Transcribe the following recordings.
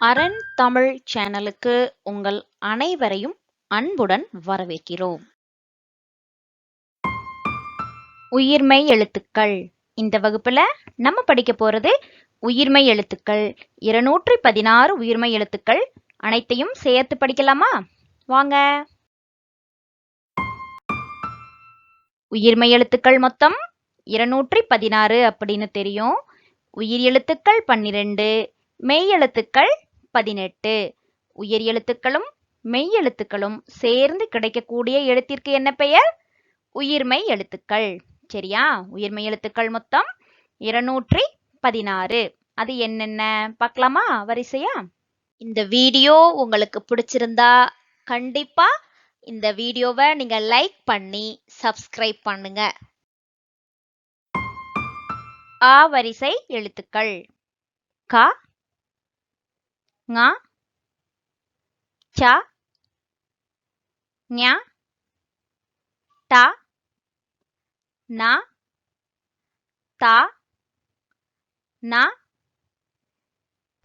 அரண் தமிழ் சேனலுக்கு உங்கள் அனைவரையும் அன்புடன் வரவேற்கிறோம். உயிர்மெய் எழுத்துக்கள். இந்த வகுப்புல நம்ம படிக்க போறது உயிர்மெய் எழுத்துக்கள். இருநூற்றி பதினாறு உயிர்மெய் எழுத்துக்கள் அனைத்தையும் சேர்த்து படிக்கலாமா? வாங்க. உயிர்மெய் எழுத்துக்கள் மொத்தம் இருநூற்றி பதினாறு அப்படின்னு தெரியும். உயிர் எழுத்துக்கள் பன்னிரெண்டு மெய் எழுத்துக்கள் பதினெட்டு. உயிர் எழுத்துக்களும் மெய் எழுத்துக்களும் சேர்ந்து கிடைக்கக்கூடிய எழுத்திற்கு என்ன பெயர்? உயிர்மெய் எழுத்துக்கள். சரியா? உயிர்மெய் எழுத்துக்கள் மொத்தம் இருநூற்றி பதினாறு. அது என்னென்ன? பார்க்கலாமா வரிசையா? இந்த வீடியோ உங்களுக்கு பிடிச்சிருந்தா கண்டிப்பா இந்த வீடியோவை நீங்க லைக் பண்ணி சப்ஸ்கிரைப் பண்ணுங்க. ஆ வரிசை எழுத்துக்கள். கா ங ச ஞ ட ந த ந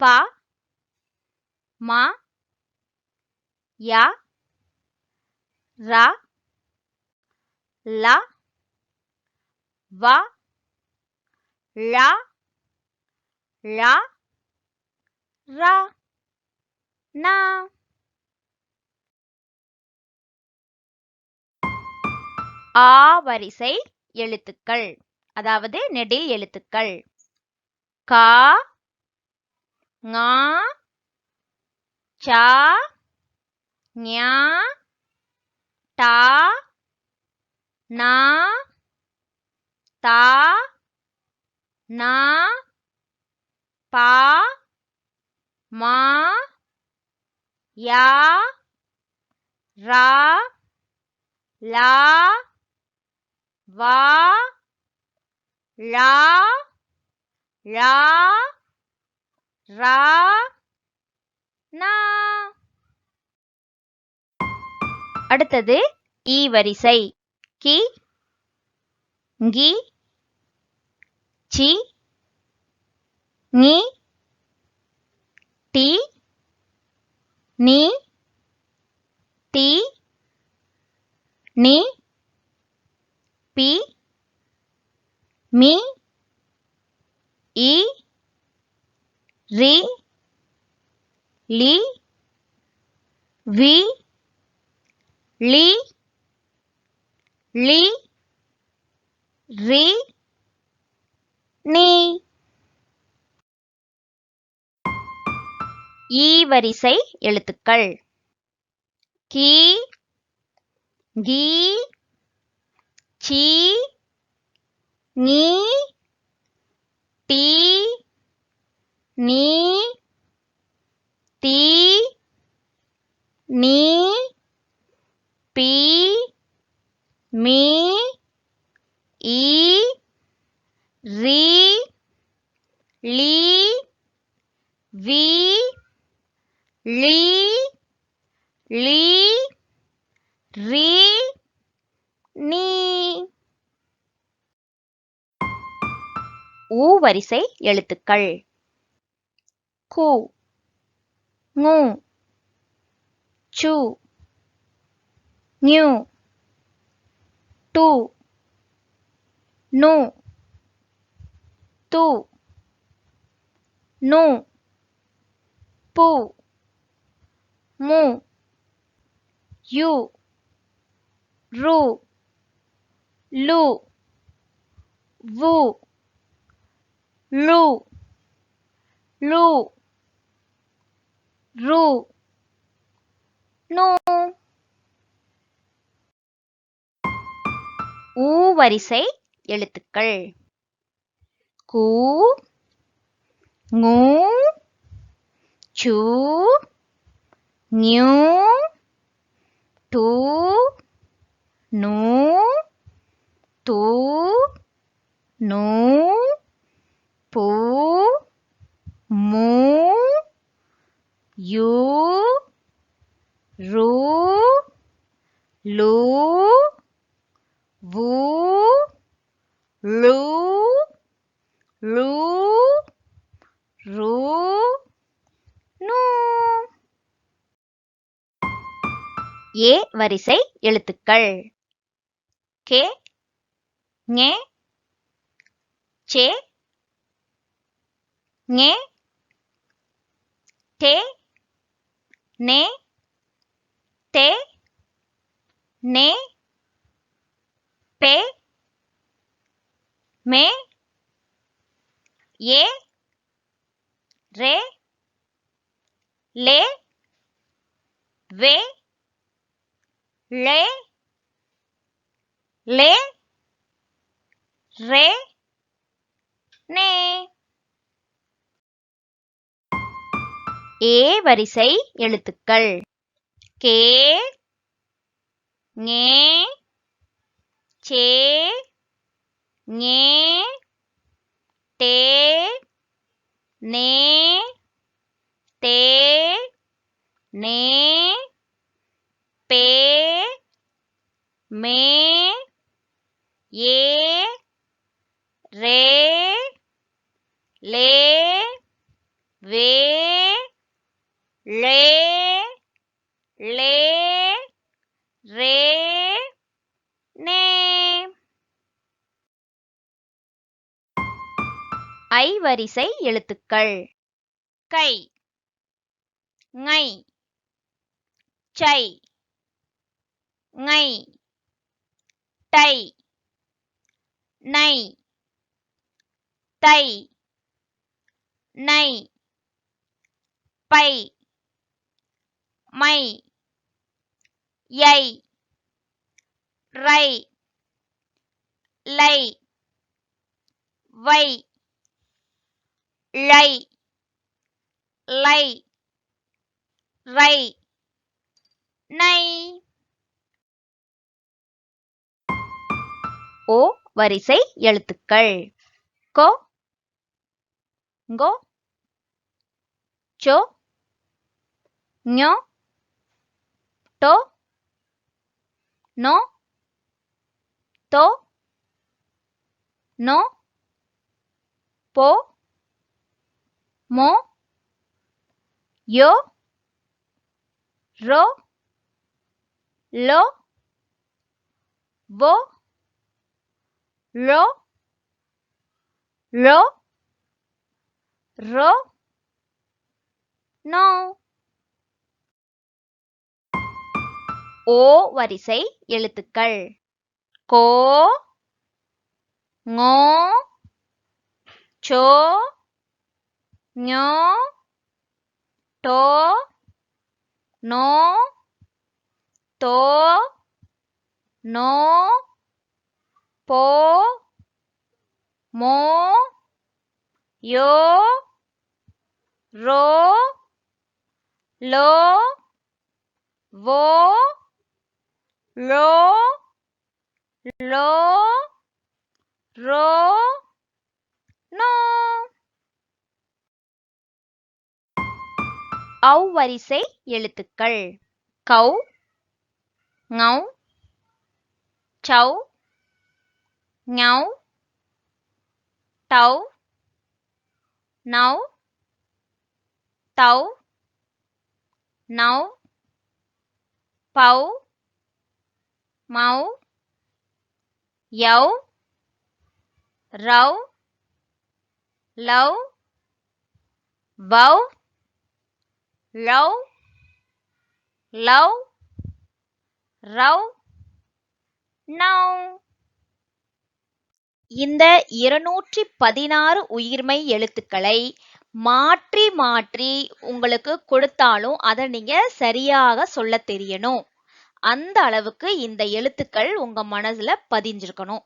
ப ம ய ர ல வ ழ ழ ர ந ஆ வரிசை எழுத்துக்கள். அதாவது நெடில் எழுத்துக்கள். கா ங சா ஞா ட நா தா நா பா மா யா ரா லா வ லா லா ரா நா. அடுத்தது ஈ வரிசை. கி கி சி நீ டி நீ? தி? நி? பி? மி? இ ரி? லி? வி? லி? லி? ரி? நீ? ஈ வரிசை எழுத்துக்கள். கி கி சி நீ டி நீ தீ நீ பி மீ இ ரி லீ வி லீ லீ ரி நீ. ஊ வரிசை எழுத்துக்கள். கு ங்கு சு ஞு டு நு து நு பு. மு. யு. ரு. லு. வு. லு. லு. ரு. நு. ஊ வரிசை எழுத்துக்கள். கூ. ங்கு சு. new. To no tu. No po mo you ru. Lu. Vu. Lu. ஏ வரிசை எழுத்துக்கள். கே ஞே சே ஞே தே நே தே நே பே மே ஏ ரே லே வே லே லே ரே நே. ஏ வரிசை எழுத்துக்கள். கே ஞே சே ஞே டே நே தே நே பே மே ஏ ரே லே வே ளே லே ரே நே. ஐ வரிசை எழுத்துக்கள். கை. ngை சை. ngை டை நை. தை. நை. பை. மை. யை. ரை. லை. வை. ழை லை. ரை. நை. ஓ வரிசை எழுத்துக்கள். கோ ngோ சோ ஞோ டோ நோ தோ நோ போ மோ யோ ரோ லோ வோ ழோ ழோ ரோ நோ ஓ வரிசை எழுத்துக்கள். கோ ஞோ சோ ஞோ டோ நோ தோ நோ. போ மோ யோ ரோ லோ வோ லோ லோ ரோ நோ. அவ் வரிசை எழுத்துக்கள். கௌ ngௌ சௌ ஞௌ டௌ நௌ தௌ நௌ பௌ மௌ யௌ ரௌ லௌ வௌ ழௌ லௌ ரௌ நௌ இந்த இருநூற்றி பதினாறு உயிர்மை எழுத்துக்களை மாற்றி மாற்றி உங்களுக்கு கொடுத்தாலும் அதை நீங்க சரியாக சொல்ல தெரியணும். அந்த அளவுக்கு இந்த எழுத்துக்கள் உங்க மனசுல பதிஞ்சிருக்கணும்.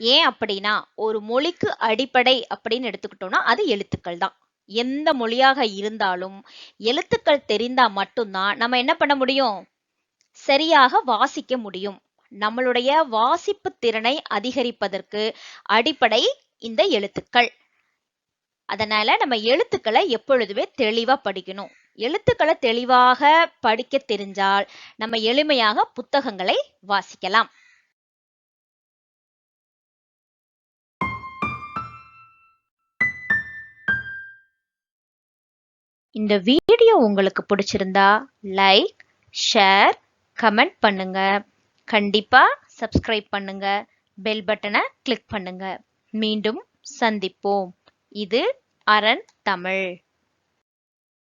ஏன் அப்படின்னா ஒரு மொழிக்கு அடிப்படை அப்படின்னு எடுத்துக்கிட்டோம்னா அது எழுத்துக்கள் தான். எந்த மொழியாக இருந்தாலும் எழுத்துக்கள் தெரிந்தா மட்டும்தான் நம்ம என்ன பண்ண முடியும்? சரியாக வாசிக்க முடியும். நம்மளுடைய வாசிப்பு திறனை அதிகரிப்பதற்கு அடிப்படை இந்த எழுத்துக்கள். அதனால நம்ம எழுத்துக்களை எப்பொழுதுமே தெளிவா படிக்கணும். எழுத்துக்களை தெளிவாக படிக்க தெரிஞ்சால் நம்ம எளிமையாக புத்தகங்களை வாசிக்கலாம். இந்த வீடியோ உங்களுக்கு பிடிச்சிருந்தா லைக் ஷேர் கமெண்ட் பண்ணுங்க. கண்டிப்பா சப்ஸ்கிரைப் பண்ணுங்க. பெல் பட்டனை கிளிக் பண்ணுங்க. மீண்டும் சந்திப்போம். இது அரண் தமிழ்.